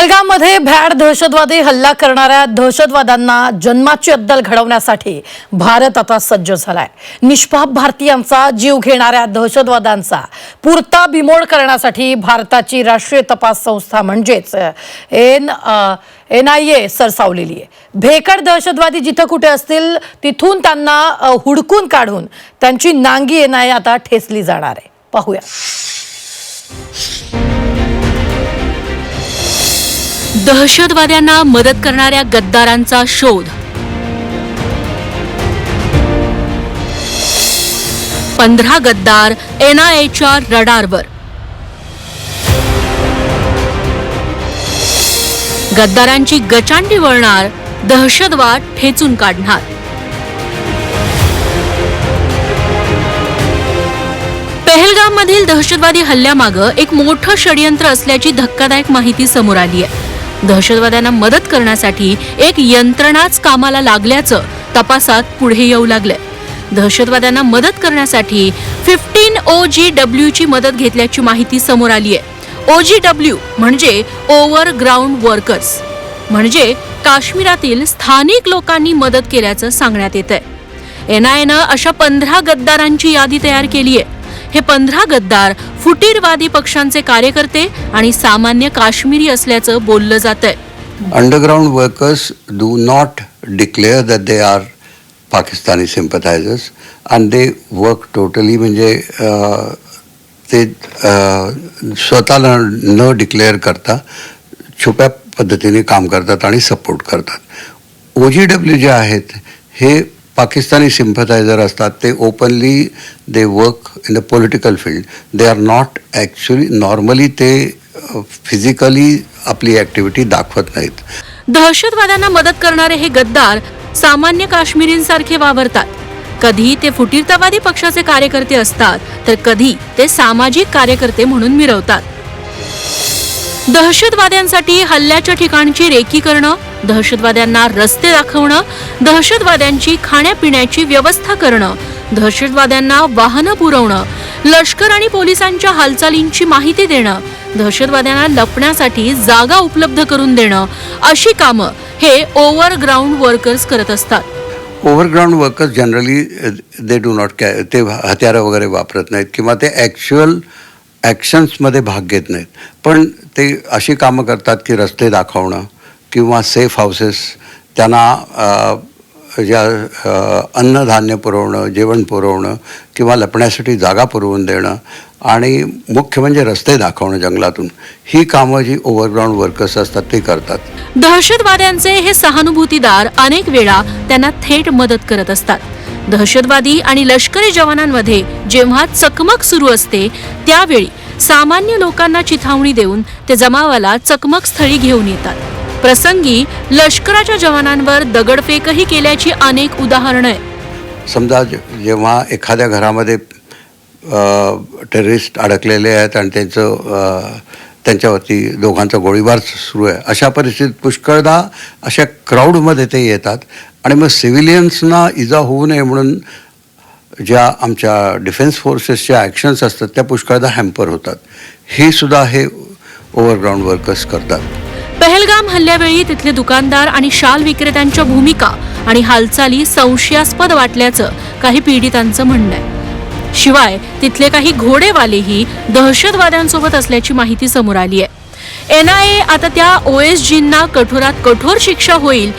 पहलगाममध्ये भ्याड दहशतवादी हल्ला करणाऱ्या दहशतवाद्यांना जन्माची अद्दल घडवण्यासाठी भारत आता सज्ज झालाय. निष्पाप भारतीयांचा जीव घेणाऱ्या दहशतवाद्यांचा पुरता बिमोड करण्यासाठी भारताची राष्ट्रीय तपास संस्था म्हणजेच एन एन आय ए सरसावलेली आहे. भेकड दहशतवादी जिथं कुठे असतील तिथून त्यांना हुडकून काढून त्यांची नांगी एन आय आता ठेचली जाणार आहे. पाहूया. दहशतवाद्यांना मदत करणाऱ्या गद्दारांचा शोध. पंधरा गद्दार एनआयएच्या रडारवर. गद्दारांची गचांडी वळणार दहशतवाद ठेचून काढणार. पहलगाम मधील दहशतवादी हल्ल्यामागं एक मोठं षडयंत्र असल्याची धक्कादायक माहिती समोर आली आहे दहशतवाद्यांना मदत करण्यासाठी एक यंत्रणाच कामाला लागल्याचं तपासात पुढे येऊ लागलंय. दहशतवाद्यांना मदत करण्यासाठी फिफ्टीन ओ जी डब्ल्यूची मदत घेतल्याची माहिती समोर आली आहे ओ जी डब्ल्यू म्हणजे ओव्हर ग्राउंड वर्कर्स म्हणजे काश्मीरातील स्थानिक लोकांनी मदत केल्याचं सांगण्यात येत आहे एनआयनं अशा पंधरा गद्दारांची यादी तयार केली आहे हे पंधरा गद्दार फुटीरवादी पक्षांचे कार्यकर्ते आणि सामान्य काश्मीरी असल्याचं बोललं जात आहे underground workers do not declare that they are Pakistani sympathisers and they work totally म्हणजे ते स्वतःला न डिक्लेअर करता छुप्या पद्धतीने काम करतात आणि सपोर्ट करतात. ओ जी डब्ल्यू जे आहेत हे पाकिस्तानी सिम्पथायझर असतात ते openly they work in the political field they are not actually normally ते फिजिकली आपली ॲक्टिव्हिटी दाखवत नाहीत. दहशतवाद्यांना मदत करणारे हे गद्दार सामान्य काश्मीरींसारखे वावरतात. कधी ते फुटीरतावादी पक्षाचे कार्यकर्ते असतात तर कधी ते सामाजिक कार्यकर्ते म्हणून मिरवतात. दहशतवाद्यांसाठी हल्ल्याच्या ठिकाणची रेकी करणं दहशतवाद्यांना रस्ते दाखवणं दहशतवाद्यांची खाण्यापिण्याची व्यवस्था करणं दहशतवाद्यांना वाहनं पुरवणं लष्कर आणि पोलिसांच्या हालचालींची माहिती देणं दहशतवाद्यांना लपण्यासाठी जागा उपलब्ध करून देणं अशी कामं हे ओव्हरग्राऊंड वर्कर्स करत असतात. Overground workers generally they do not कॅ ते हत्यारं वगैरे वापरत नाहीत किंवा ते ॲक्च्युअल ॲक्शन्समध्ये भाग घेत नाहीत. पण ते अशी कामं करतात की रस्ते दाखवणं किंवा सेफ हाऊसेस त्यांना ज्या अन्नधान्य पुरवणं जेवण पुरवणं किंवा लपण्यासाठी जागा पुरवून देणं आणि मुख्य म्हणजे रस्ते दाखवणं जंगलातून. ही कामं जी ओव्हरग्राऊंड वर्कर्स असतात ते करतात. दहशतवाद्यांचे हे सहानुभूतीदार अनेक वेळा त्यांना थेट मदत करत असतात. दहशतवादी आणि लष्करी जवानांमध्ये जेव्हा चकमक सुरू असते त्यावेळी सामान्य लोकांना चिथावणी देऊन ते जमावाला चकमक स्थळी घेऊन येतात. प्रसंगी लष्कराच्या जवानांवर दगडफेकही केल्याची अनेक उदाहरणं आहेत. समजा जेव्हा एखाद्या घरामध्ये टेररिस्ट अडकलेले आहेत आणि त्यांचं त्यांच्यावरती दोघांचा गोळीबार सुरू आहे अशा परिस्थितीत पुष्कळदा अशा क्राऊडमध्ये ते येतात आणि मग सिव्हिलियन्सना इजा होऊ नये म्हणून ज्या आमच्या डिफेन्स फोर्सेसच्या ॲक्शन्स असतात त्या पुष्कळदा हॅम्पर होतात. हे सुद्धा हे ओव्हरग्राऊंड वर्कर्स करतात. पहलगाम हल्ल्यावेळी तिथले दुकानदार आणि शाल विक्रेत्यांच्या भूमिका आणि हालचाली संशयास्पद वाटल्याचं काही पीडितांचं म्हणणं आहे. शिवाय तिथले काही घोडेवालेही दहशतवाद्यांसोबत असल्याची माहिती समोर आली आहे. एनआयए आता त्या ओएसजींना कठोरात कठोर शिक्षा होईल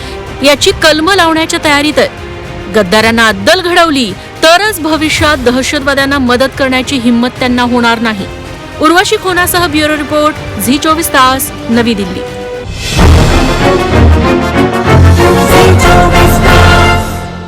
याची कलम लावण्याच्या तयारीत आहे. गद्दारांना अद्दल घडवली तरच भविष्यात दहशतवाद्यांना मदत करण्याची हिंमत त्यांना होणार नाही. उर्वशी खोनासह ब्युरो रिपोर्ट झी चोवीस तास नवी दिल्ली.